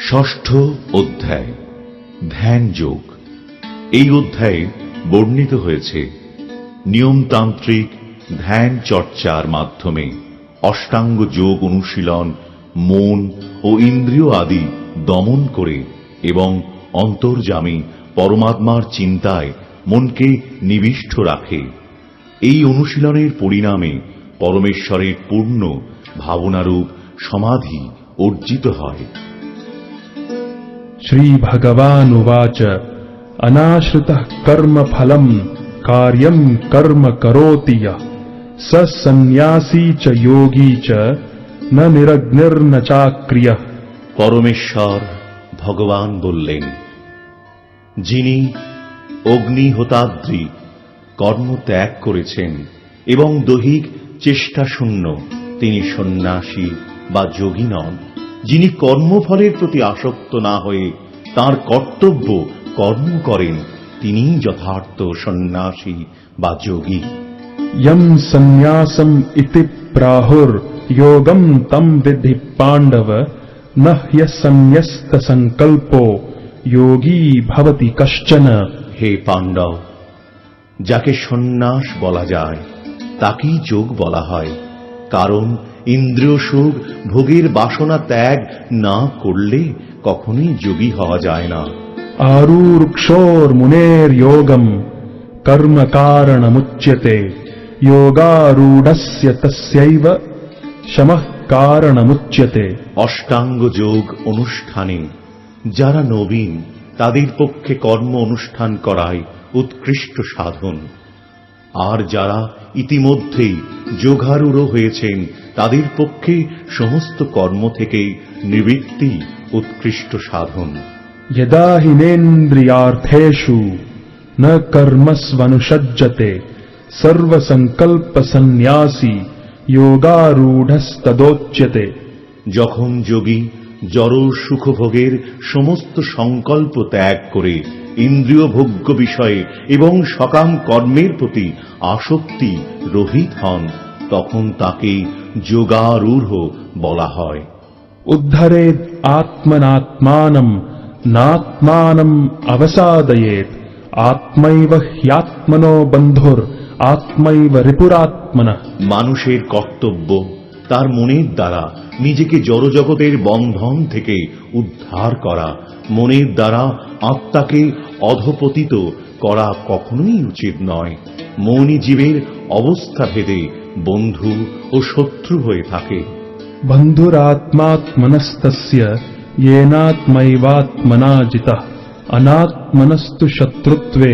ষষ্ঠ অধ্যায়, ধ্যান যোগ। এই অধ্যায়ে বর্ণিত হয়েছে, নিয়মতান্ত্রিক ধ্যান চর্চার মাধ্যমে অষ্টাঙ্গ যোগ অনুশীলন, মন ও ইন্দ্রিয় আদি দমন করে এবং অন্তর্জামী পরমাত্মার চিন্তায় মনকে নিবিষ্ট রাখে। এই অনুশীলনের পরিণামে পরমেশ্বরের পূর্ণ ভাবনারূপ সমাধি অর্জিত হয়। श्रीभगवानुवाच अनाश्रितः कर्मफलम् कार्यम् कर्म करोति यः स सन्न्यासी च योगी च न निरग्निर्न चाक्रियः পরমেশ্বর ভগবান বললেন যিনি অগ্নিহোতাদ্রি কর্ম ত্যাগ করেছেন এবং দৈহিক চেষ্টাশূন্য তিনি সন্ন্যাসী বা যোগী নন যিনি কর্মফলের প্রতি আসক্ত না হয়ে তার কর্তব্য কর্ম করেন তিনি যথার্থ সন্ন্যাসী বা যোগী। ইয়ম সন্ন্যাসম ইতি প্রাহুর যোগম তম বিধি পাণ্ডব সংকল্প যোগী ভবতি কশ্চন। হে পাণ্ডব যাকে সন্ন্যাস বলা যায় তাকেই যোগ বলা হয় কারণ ইন্দ্রিয় সুখ ভোগের বাসনা ত্যাগ না করলে কখনই যোগী হওয়া যায় না। আরুরুক্ষোর মুনের যোগম কর্ম কারণমুচ্যতে যোগারূঢ়স্য তস্যৈব শমঃ কারণমুচ্যতে। অষ্টাঙ্গ যোগ অনুষ্ঠানে যারা নবীন তাদের পক্ষে কর্ম অনুষ্ঠান করায় উৎকৃষ্ট সাধন। আর যারা ইতিমধ্যেই যোগারূঢ় হয়েছেন তাদের পক্ষে সমস্ত কর্ম থেকে নিবৃত্তি উৎকৃষ্ট সাধন। যদা হিনেন্দ্রিয়ার্থেষু ন কর্মস্বনুসজ্জতে সর্বসংকল্প সন্ন্যাসী যোগারূঢ়স্তদোচ্যতে। যখন যোগী জড় সুখভোগের সমস্ত সংকল্প ত্যাগ করে ইন্দ্রিয় ভোগ্য বিষয়ে এবং সকাম কর্মের প্রতি আসক্তি রহিত হন তখন তাকে যোগারূঢ় বলা হয়। উদ্ধারে আত্মনাত্মানম নাত্মানম অবসাদয়েত আত্মৈব হ্যাত্মনো বন্ধুর আত্মৈব রিপুরাত্মন। মানুষের কর্তব্য তার মনের দ্বারা নিজেকে জড়জগতের বন্ধন থেকে উদ্ধার করা মনের দ্বারা আত্মাকে অধপতিত করা কখনোই উচিত নয়। মনি জীবের অবস্থা ভেদে বন্ধু ও শত্রু হয়ে থাকে बन्धुरात्मात्मनस्तस्य येनात्मैवात्मना जितः अनात्मनस्तु शत्रुत्वे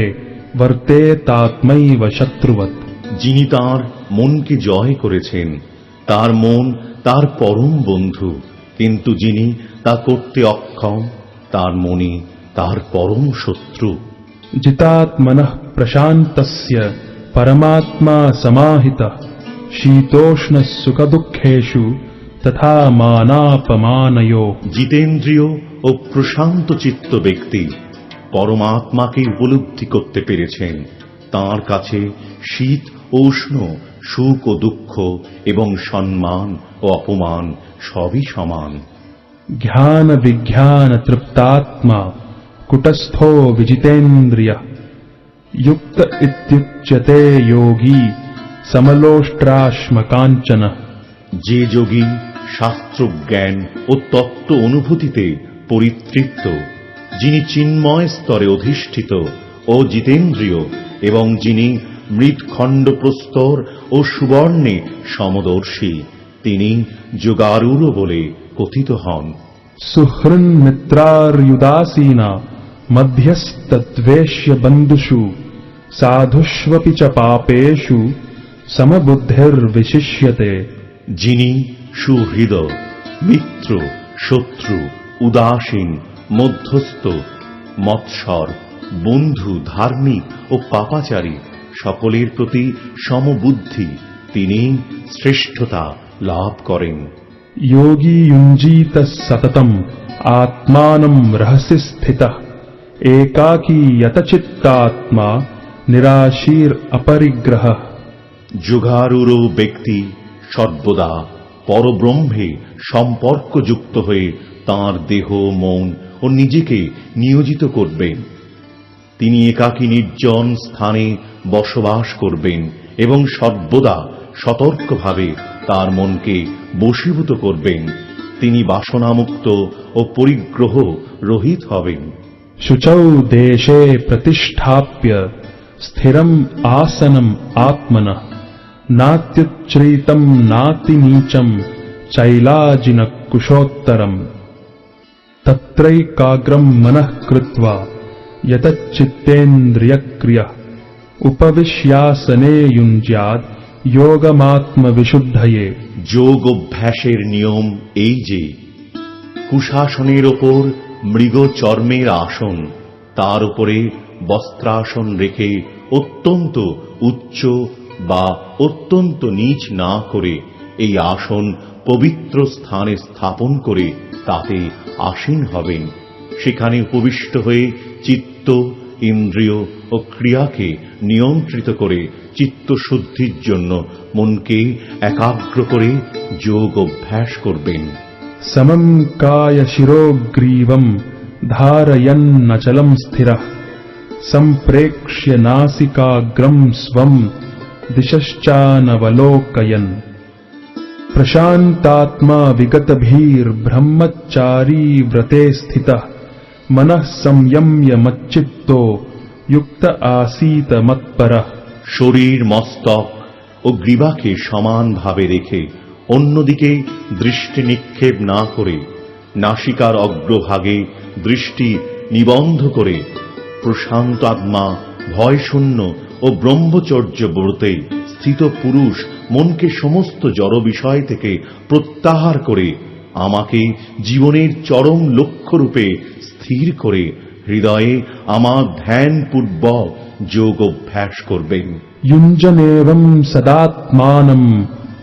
वर्तेतात्मैव शत्रुवत् যিনি তার মনকে জয় করেছেন তার মন তার পরম বন্ধু কিন্তু যিনি তা করতে অক্ষম তার মনে তার পরম শত্রু जितात्मनः प्रशान्तस्य परमात्मा समाहितः शीतोष्णः सुखदुःखेषु तथा मानापमानयो জিতেন্দ্রীয় ও প্রশান্ত চিত্ত ব্যক্তি পরমাত্মাকে উপলব্ধি করতে পেরেছেন তার কাছে শীত ও উষ্ণ সুখ ও দুঃখ এবং সম্মান ও অপমান সবই সমান ज्ञानविज्ञानतृप्तात्मा कुटस्थो विजितेन्द्रियः युक्त इत्युच्यते योगी সমলোষ্ট্রাশ্মকাঞ্চন যে যোগী শাস্ত্র জ্ঞান ও তত্ত্ব অনুভূতিতে পরিতৃপ্ত যিনি চিন্ময় স্তরে অধিষ্ঠিত ও জিতেন্দ্রীয় এবং যিনি মৃৎখণ্ড প্রস্তর ও সুবর্ণে সমদর্শী তিনি যোগারূঢ় বলে কথিত হন। সুহৃন্মিত্রার্যুদাসীনা মধ্যস্তদ্বেষ্য বন্ধুষু সাধুষ্বপি চ পাপেষু সমবুদ্ধের বিশিষ্যতে যিনি সুহৃদয় মিত্র শত্রু উদাসীন মধ্যস্থ মৎসর বন্ধু ধার্মিক ও পাপাচারী সকলের প্রতি সমবুদ্ধি তিনি শ্রেষ্ঠতা লাভ করেন। যোগী ইঞ্জিত সততম আত্মানম রহস্য স্থিত। একাকী যতচিত্তাত্মা নিরাশীর অপরিগ্রহ। যুগারুরো ব্যক্তি সর্বদা পরব্রহ্মে সম্পর্কযুক্ত হয়ে তার দেহ, মন ও নিজেকে নিয়োজিত করবেন। তিনি একাকী নির্জন স্থানে বসবাস করবেন এবং সর্বদা সতর্কভাবে তার মনকে বশীভূত করবেন। তিনি বাসনামুক্ত ও পরিগ্রহ রহিত হবেন। শুচৌ দেশে প্রতিষ্ঠাপ্য স্থিরম আসনম আত্মনা। आत्मनः नात्युच्छ्रितम् नातिनीचम् चैलाजिनकुशोत्तरम् तत्रैकाग्रम् मनः कृत्वा यतच्चित्तेन्द्रियक्रियः उपविश्यासने युञ्ज्यात् योगमात्मविशुद्धये যোগ অভ্যাসের নিয়ম এই যে কুশাসনের ওপর মৃগ চর্মের আসন তার উপরে বস্ত্রাসন রেখে অত্যন্ত উচ্চ বা অত্যন্ত নিচ না করে এই আসন পবিত্র স্থানে স্থাপন করে তাতে আসীন হবেন। সেখানে উপবিষ্ট হয়ে চিত্ত, ইন্দ্রিয় ও ক্রিয়াকে নিয়ন্ত্রিত করে চিত্ত শুদ্ধির জন্য মনকে একাগ্র করে যোগ অভ্যাস করবেন। সমম কায় শিরোগ্রীবম ধারয়ন্নচলম স্থির। সম্প্রেক্ষ্য নাসিকাগ্রম স্বম दिशश्चानवलोकयन् प्रशान्तात्मा विगतभीर्ब्रह्मचारी व्रते स्थितः मनः संयम्य मच्चित्तो युक्त आसीत मत्परः শরীর মস্তক ও গ্রীবাকে সমানভাবে রেখে অন্যদিকে দৃষ্টি নিক্ষেপ না করে নাসিকার অগ্রভাগে দৃষ্টি নিবন্ধ করে প্রশান্ত আত্মা ভয়শূন্য ও ব্রহ্মচর্য ব্রতে স্থিত পুরুষ মনকে সমস্ত জড় বিষয় থেকে প্রত্যাহার করে আমাকে জীবনের চরম লক্ষ্যরূপে স্থির করে হৃদয়ে আমার ধ্যানপূর্বক যোগ অভ্যাস করবেন युञ्जनेवम् सदात्मानम्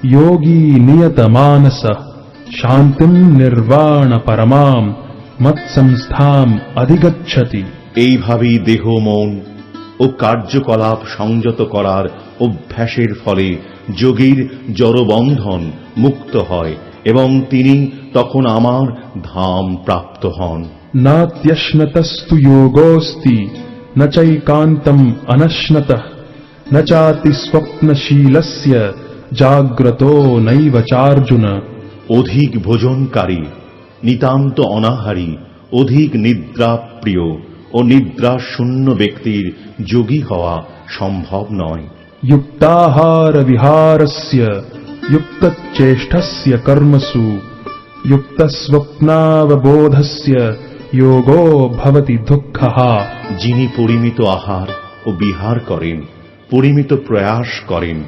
योगी नियतमानसः शान्तिम् निर्वाणपरमाम् मत्संस्थाम् अधिगच्छति এইভাবেই দেহ মন ও কার্যকলাপ সংযত করার অভ্যাসের ফলে যোগীর জড়বন্ধন মুক্ত হয় এবং তিনি তখন আমার ধাম প্রাপ্ত হন नात्यश्नतस्तु योगोऽस्ति न चैकान्तम् अनश्नतः न चातिस्वप्नशीलस्य जाग्रतो नैव चार्जुन অধিক ভোজনকারী নিতান্ত অনাহারী অধিক নিদ্রাপ্রিয় ও নিদ্রা শূন্য ব্যক্তির যোগী হওয়া সম্ভব নয় युक्ताहारविहारस्य युक्तचेष्टस्य कर्मसु युक्तस्वप्नावबोधस्य योगो भवति दुःखः যিনি পরিমিত আহার ও বিহার করেন পরিমিত প্রয়াস করেন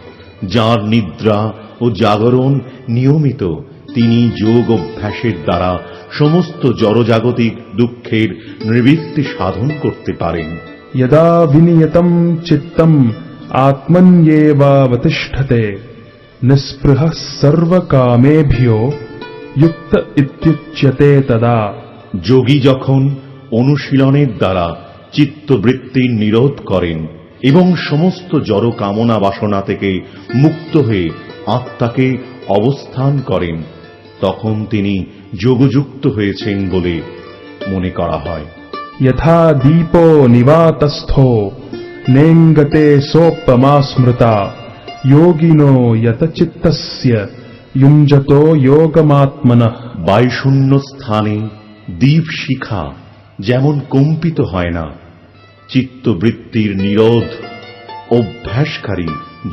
যার নিদ্রা ও জাগরণ নিয়মিত তিনি যোগ অভ্যাসের দ্বারা সমস্ত জড়জাগতিক দুঃখের নিবৃত্তি সাধন করতে পারেন। যদা বিনিয়তম চিত্তম আত্মন্যেবাবতিষ্ঠতে নিঃস্পৃহ সর্বকামেভ্যো যুক্ত ইত্যুচ্যতে তদা যোগী যখন অনুশীলনের দ্বারা চিত্তবৃত্তি নিরোধ করেন এবং সমস্ত জড় কামনা বাসনা থেকে মুক্ত হয়ে আত্মাকে অবস্থান করেন তখন তিনি যোগযুক্ত হয়েছেন বলে মনে করা হয়। যথা দীপ নিবাতস্থ নেঙ্গতে সোপমা যোগিন যোগিনো যুঞ্জত যোগমাত্মন বায়ুশূন্য স্থানে দীপ শিখা যেমন কম্পিত হয় না চিত্তবৃত্তির নিরোধ অভ্যাসকারী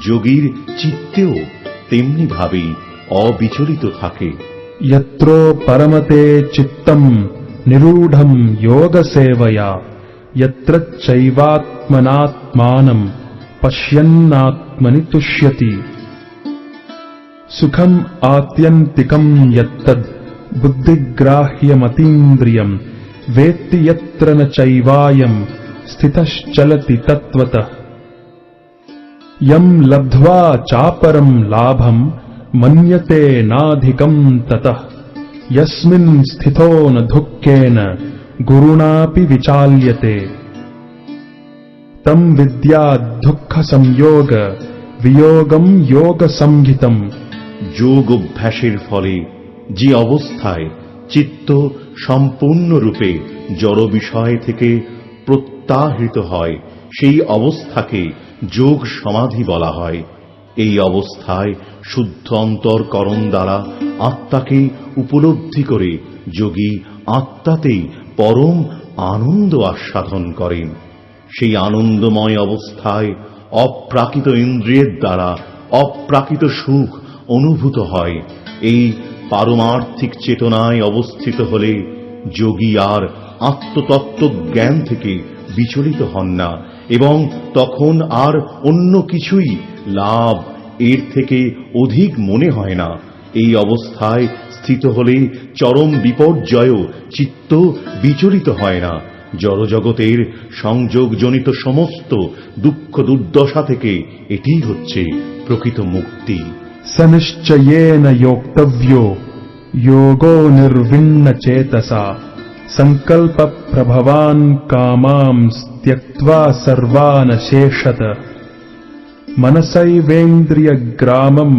যোগীর চিত্তেও তেমনিভাবেই অবিচলিত থাকে यत्रो परमते चित्तम् निरूढम् योगसेवया यत्र चैवात्मनात्मानम् पश्यन्नात्मनि तुष्यति। सुखम् आत्यन्तिकम् यत्तद् बुद्धिग्राह्यमतीन्द्रियम् वेत्ति यत्र न चैवायम् स्थितश्चलति तत्त्वतः। यम् लब्ध्वा चापरम् लाभम् মন্যতে নাধিকম তত ইয়স্মিন স্থিত ন ধুক্কেন গুরুণাপি বিচাল্যতে তম বিদ্যা দুঃখ সংযোগ বিয়োগম যোগ সংহিতম যোগ অভ্যাসের ফলে যে অবস্থায় চিত্ত সম্পূর্ণরূপে জড় বিষয় থেকে প্রত্যাহৃত হয়, সেই অবস্থাকে যোগ সমাধি বলা হয়। এই অবস্থায় শুদ্ধ অন্তরকরণ দ্বারা আত্মাকে উপলব্ধি করে যোগী আত্মাতেই পরম আনন্দ আস্বাদন করেন। সেই আনন্দময় অবস্থায় অপ্রাকৃত ইন্দ্রিয়ের দ্বারা অপ্রাকৃত সুখ অনুভূত হয়। এই পারমার্থিক চেতনায় অবস্থিত হলে যোগী আর আত্মতত্ত্ব জ্ঞান থেকে বিচলিত হন না। এবং তখন আর অন্য কিছুই লাভ এর থেকে অধিক মনে হয় না। এই অবস্থায় স্থিত হলে চরম বিপর্যয়ও চিত্ত বিচলিত হয় না। জড়জগতের সংযোগজনিত সমস্ত দুঃখ দুর্দশা থেকে এটি হচ্ছে প্রকৃত মুক্তি। সনিশ্চয়ে নোক্তব্য যোগ নির্ভিন্ন চেতসা सङ्कल्पप्रभवान् कामांस् त्यक्त्वा सर्वानशेषत मनसैवेन्द्रियग्रामम्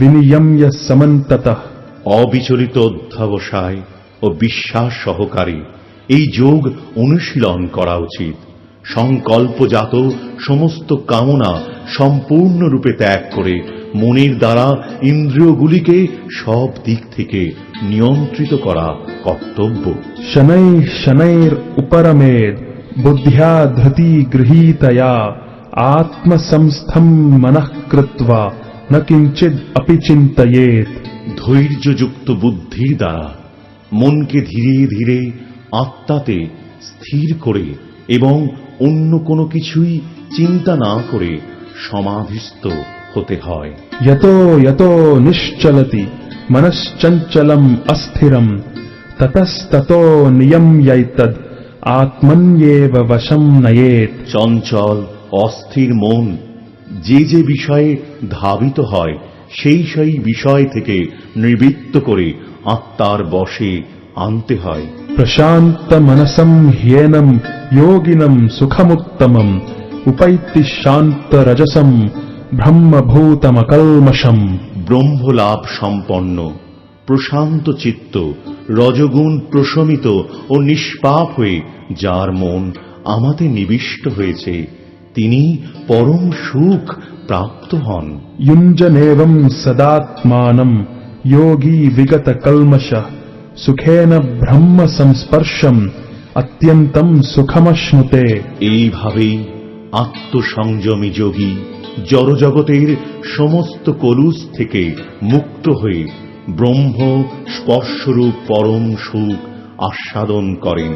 विनियम्य समन्ततः অবিচলিত অধ্যবসায় ও বিশ্বাস সহকারে এই যোগ অনুশীলন করা উচিত সংকল্পজাত সমস্ত কামনা সম্পূর্ণরূপে ত্যাগ করে মনের দ্বারা ইন্দ্রিয়গুলিকে সব দিক থেকে নিয়ন্ত্রিত করা কর্তব্য। শনৈ শনৈর উপরমে বুদ্ধিয়া ধৃতি গৃহীতয়া আত্মসংস্থম মনঃকৃত্বা না কিঞ্চিদ অপি চিন্তয়েত। ধৈর্যযুক্ত বুদ্ধির দ্বারা মনকে ধীরে ধীরে আত্মাতে স্থির করে এবং অন্য কোনো কিছুই চিন্তা না করে সমাধিস্থ হতে হয়। যত নিশ্চলতি মনশ্চঞ্চলম অস্থিরম ততস্তত নিয়ম আত্মন্যেব বশম নয়েত। চঞ্চল অস্থির মন যে যে বিষয়ে ধাবিত হয় সেই সেই বিষয় থেকে নিবৃত্ত করে আত্মার বশে আনতে হয়। প্রশান্ত মনসম হিয়েনম যোগিনম সুখমুত্তম উপৈতি শান্ত রজসম ব্রহ্মভূতম ব্রহ্মভূতমকলমশম ব্রহ্মলাভ সম্পন্ন প্রশান্ত চিত্ত রজগুণ প্রশমিত ও নিষ্পাপ হয়ে যার মন আমাতে নিবিষ্ট হয়েছে তিনি পরম সুখ প্রাপ্ত হন। ইঞ্জনেবম সদাত্মানম যোগী বিগত কলমশ সুখেন ব্রহ্ম সংস্পর্শম অত্যন্তম সুখমশ্নুতে এইভাবেই আত্মসংযমী যোগী জড়জগতের সমস্ত কলুষ থেকে মুক্ত হয়ে ব্রহ্ম স্পর্শরূপ পরম সুখ আস্বাদন করেন।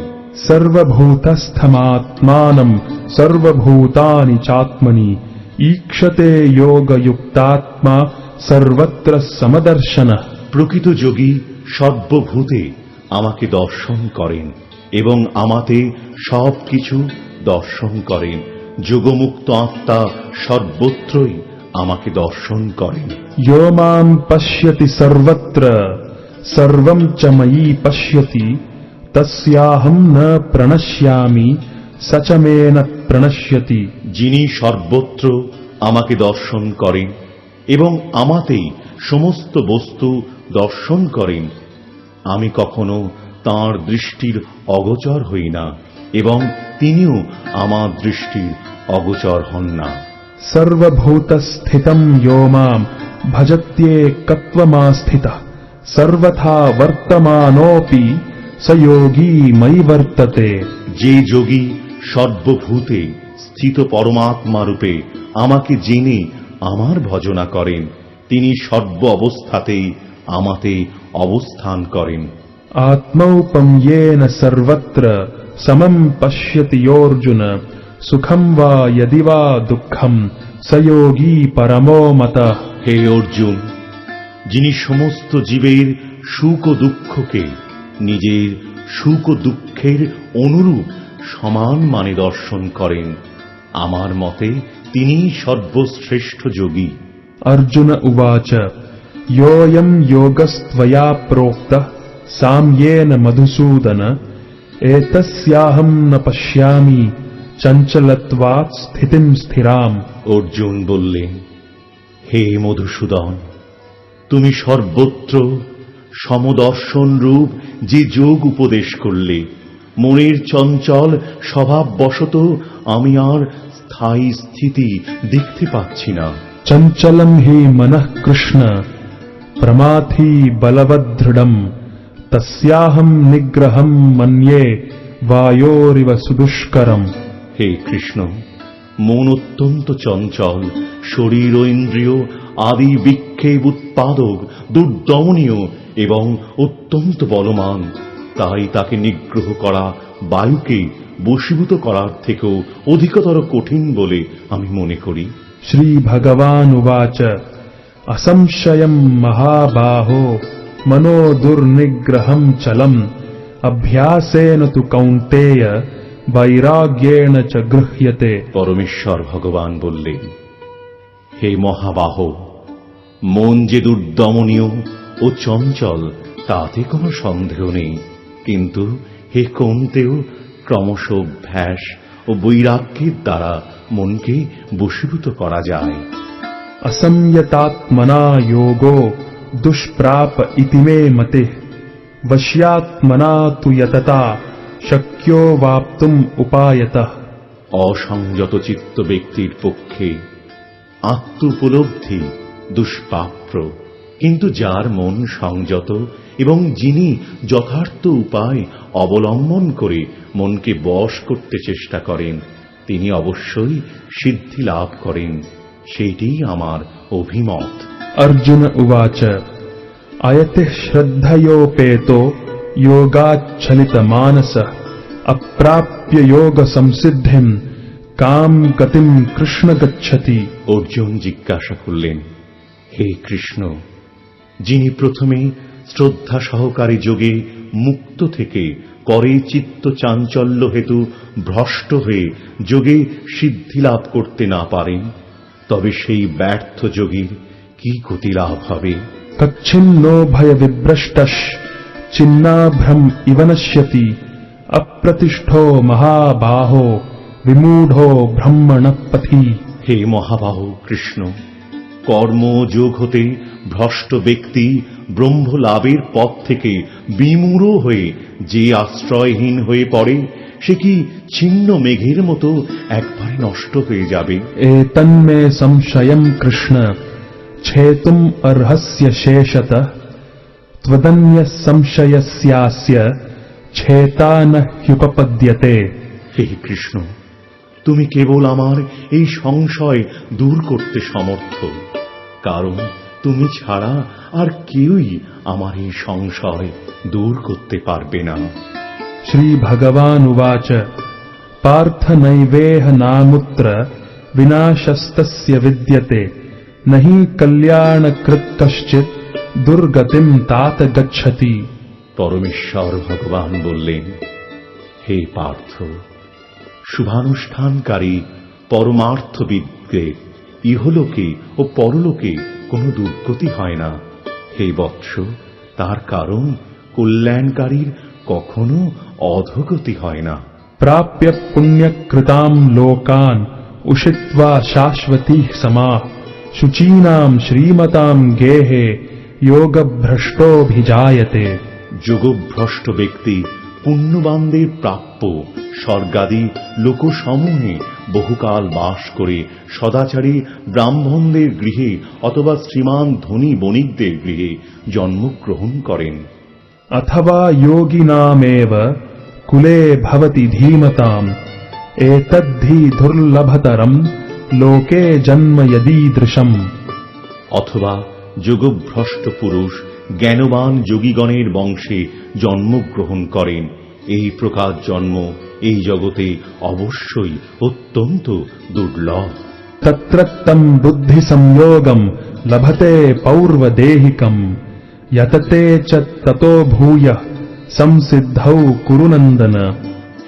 সর্বভূতস্থমাত্মানম সর্বভূতানি চাত্মনি ঈক্ষতে যোগযুক্তাত্মা সর্বত্র সমদর্শন। প্রকৃত যোগী সর্বভূতে আমাকে দর্শন করেন এবং আমাতে সব কিছু দর্শন করেন। যোগমুক্ত আত্মা সর্বত্রই আমাকে দর্শন করেন। ইয় মাম পশ্যতি সর্বত্র সর্বম চময়ী পশ্যতি তস্যাহম না প্রণশ্যামি সচমেন প্রণশ্যতি। যিনি সর্বত্র আমাকে দর্শন করেন এবং আমাতেই সমস্ত বস্তু দর্শন করেন আমি কখনো তাঁর দৃষ্টির অগোচর হই না এবং তিনিও আমার দৃষ্টির অগোচর হন না। সর্বভূতস্থিতম ইো মাম ভজত্যেকত্বমাস্থিত সর্বথা বর্তমানোপি সযোগী ময়ি বর্ততে। যে যোগী সর্বভূতে স্থিত পরমাত্মা রূপে আমাকে জেনে আমার ভজনা করেন তিনি সর্ব অবস্থাতেই আমাতে অবস্থান করেন। আত্মৌপম্যেন সর্বত্র সমম পশ্যতি অর্জুন সুখম বা যদি বা দুঃখম সয়োগী পরমো মত। হে অর্জুন যিনি সমস্ত জীবের সুখ ও দুঃখকে নিজের সুখ ও দুঃখের অনুরূপ সমান মানে দর্শন করেন আমার মতে তিনি সর্বশ্রেষ্ঠ যোগী। অর্জুন উবাচ योऽयम् योगस्त्वया प्रोक्तः साम्येन मधुसूदन एतस्याहम् न पश्यामि चञ्चलत्वात् स्थितिम् स्थिराम् অর্জুন বললেন হে মধুসূদন তুমি সর্বত্র সমদর্শন রূপ যে যোগ উপদেশ করলে মনের চঞ্চল স্বভাববশত আমি আর স্থায়ী স্থিতি দেখতে পাচ্ছি না चञ्चलं हि मनः कृष्ण प्रमाथि बलवदृढम् तस्याहं निग्रहं मन्ये वायोरिव सुदुष्करम् হে কৃষ্ণ মন অত্যন্ত চঞ্চল শরীর ও ইন্দ্রিয় আদি বিক্ষেপ উৎপাদক দুর্দমনীয় এবং অত্যন্ত বলমান তাই তাকে নিগ্রহ করা বায়ুকে বশীভূত করার থেকেও অধিকতর কঠিন বলে আমি মনে করি श्रीभगवानुवाच असंशयम् महाबाहो मनो दुर्निग्रहम् चलम् अभ्यासेन तु कौन्तेय वैराग्येण च गृह्यते পরমেশ্বর ভগবান বললেন হে মহাবাহ মন যে দুর্দমনীয় ও চঞ্চল তাতে কোনো সন্দেহ নেই কিন্তু হে কোনতেও ক্রমশ অভ্যাস ও বৈরাগ্যের দ্বারা মনকে বশীভূত করা যায় असंयतात्मना योगो दुष्प्राप इति मे मतिः वश्यात्मना तु यतता शक्यो वाप्तुम् उपायतः অসংযত চিত্ত ব্যক্তির পক্ষে আত্ম উপলব্ধি দুষ্প্রাপ্য কিন্তু যার মন সংযত এবং যিনি যথার্থ উপায় অবলম্বন করে মনকে বশ করতে চেষ্টা করেন তিনি অবশ্যই সিদ্ধি লাভ করেন সেইটি আমার অভিমত। অর্জুন উবাচ আয়তে শ্রদ্ধয়োপেত যোগাচ্ছলিত মানস অপ্রাপ্য যোগ সংসিদ্ধি কাম গতিম কৃষ্ণ গচ্ছতি। অর্জুন জিজ্ঞাসা করলেন হে কৃষ্ণ যিনি প্রথমে শ্রদ্ধা সহকারী যোগে মুক্ত থেকে করে চিত্ত চাঞ্চল্য হেতু ভ্রষ্ট হয়ে যোগে সিদ্ধি লাভ করতে না পারেন তবে সেই ব্যর্থ যোগীর কি গতিলাভ হবে তচ্ছিন্ন ভয় বিভ্রষ্ট চিন্নাভ্রম ইবনশ্যতি অপ্রতিষ্ঠো মহাবাহ বিমূঢ় ব্রহ্মণপথি হে মহাবাহ কৃষ্ণ কর্মযোগ হতে ভ্রষ্ট ব্যক্তি ব্রহ্মলাভের পথ থেকে বিমূঢ় হয়ে যে আশ্রয়হীন হয়ে পড়ে সে কি ছিন্ন মেঘের মতো একবারে নষ্ট হয়ে যাবে? তন্মে সংশয়ম কৃষ্ণ ছেতুম অর্হস্য শেষত ত্বদন্য সংশয়স্যাস্য ছেতা হে কৃষ্ণ তুমি কেবল আমার এই সংশয় দূর করতে সমর্থ। কারণ তুমি ছাড়া আর কেউই আমার এই সংশয় দূর করতে পারবে না। শ্রী ভগবান উবাচ পার্থ নৈবেহ নামুত্র বিনাশস্তস্য বিদ্যতে নহি কল্যাণকৃত কশ্চিত দুর্গতিম তাত গচ্ছতি। পরমেশ্বর ভগবান বললেন হে পার্থ শুভানুষ্ঠানকারী পরমার্থবিদকে ইহলোকে ও পরলোকে কোনো দুর্গতি হয় না। হে বৎস তার কারণ কল্যাণকারীর কখনো অধগতি হয় না। প্রাপ্য পুণ্যকৃতাম লোকান উষিত্বা শাশ্বতী সমা শুচীনাম শ্রীমতাম গেহে যোগভ্রষ্টোভিজায়তে। যোগভ্রষ্ট ব্যক্তি পুণ্যবানদের প্রাপ্য স্বর্গাদি লোকসমূহে বহুকাল বাস করে সদাচারী ব্রাহ্মণদের গৃহে অথবা শ্রীমান ধনী বণিকদের গৃহে জন্মগ্রহণ করেন। অথবা যোগিনামেব কুলে ভবতি ধীমতাম এতদ্ধি দুর্লভতরম লোকে জন্ম যদীদৃশম। অথবা যোগভ্রষ্ট পুরুষ জ্ঞানবান যোগীগণের বংশে জন্মগ্রহণ করেন। এই প্রকার জন্ম এই জগতে অবশ্যই অত্যন্ত দুর্লভ। তত্রত্তম বুদ্ধি সংযোগম লভতে পৌর্ব দেহিকম যততে চতো ভূয় সংসিদ্ধৌ কুরুনন্দন।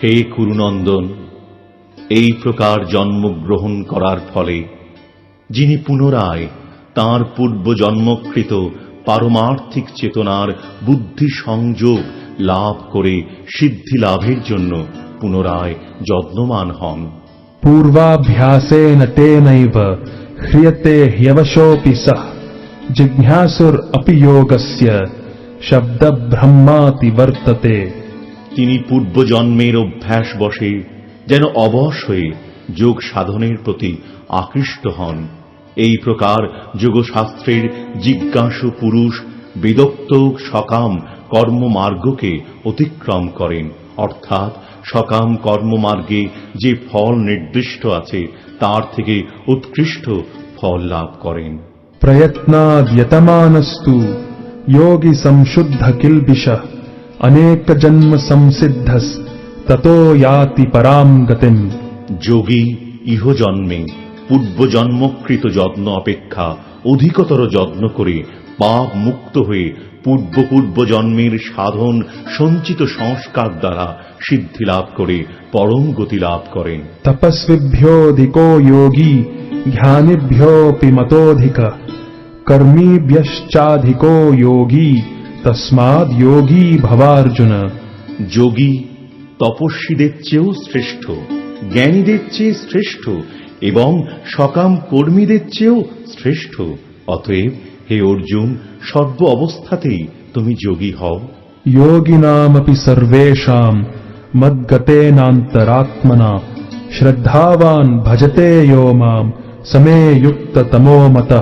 হে কুরুনন্দন এই প্রকার জন্মগ্রহণ করার ফলে যিনি পুনরায় তাঁর পূর্ব জন্মকৃত পারমার্থিক চেতনার বুদ্ধি সংযোগ লাভ করে সিদ্ধি লাভের জন্য পুনরায় যত্নমান হন। পূর্বাভ্যাসেন তেনৈব হ্রিয়তে হ্যবশোপি সহ জিজ্ঞাসুর অপি শব্দ ব্রহ্মাতি বর্ততে। তিনি পূর্বজন্মের অভ্যাস বসে যেন অবশ হয়ে যোগ সাধনের প্রতি আকৃষ্ট হন। এই প্রকার যোগশাস্ত্রের জিজ্ঞাসু পুরুষ বেদোক্ত সকাম কর্মমার্গকে অতিক্রম করেন। অর্থাৎ সকাম কর্মমার্গে যে ফল নির্দিষ্ট আছে তার থেকে উৎকৃষ্ট ফল লাভ করেন। প্রয়ত্নাদ্যতমানস্তু যোগী সংশুদ্ধ কিলবিষ অনেক জন্ম সংসিদ্ধ ততো ইয়াতি পরাম গতিম। যোগী ইহজন্মে পূর্বজন্মকৃত যত্ন অপেক্ষা অধিকতর যত্ন করে পাপ মুক্ত হয়ে পূর্ব পূর্ব জন্মের সাধন সঞ্চিত সংস্কার দ্বারা সিদ্ধি লাভ করে পরম গতি লাভ করেন। তপস্বিভ্যোধিকো যোগী ধ্যানেভ্যোপি মতোধিক কর্মীভ্যশ্চাধিকো যোগী তসমাদ যোগী ভবার্জুন। যোগী তপস্বীদের চেয়েও শ্রেষ্ঠ জ্ঞানীদের চেয়ে শ্রেষ্ঠ এবং সকাম কর্মীদের চেয়েও শ্রেষ্ঠ। অতএব হে অর্জুন সর্ব অবস্থাতেই তুমি যোগী হও। যোগিনামপি সর্বেশাম মদ্গতেনান্তরাত্মনা শ্রদ্ধাবান ভজতে ইয় মাম সমে যুক্ত তমো মত।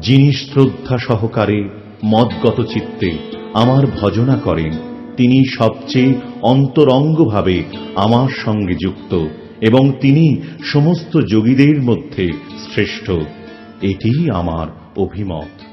যিনি শ্রদ্ধা সহকারে মদগত চিত্তে আমার ভজনা করেন তিনি সবচেয়ে অন্তরঙ্গভাবে আমার সঙ্গে যুক্ত। এবং তিনি সমস্ত যোগীদের মধ্যে শ্রেষ্ঠ। এটিই আমার অভিমত।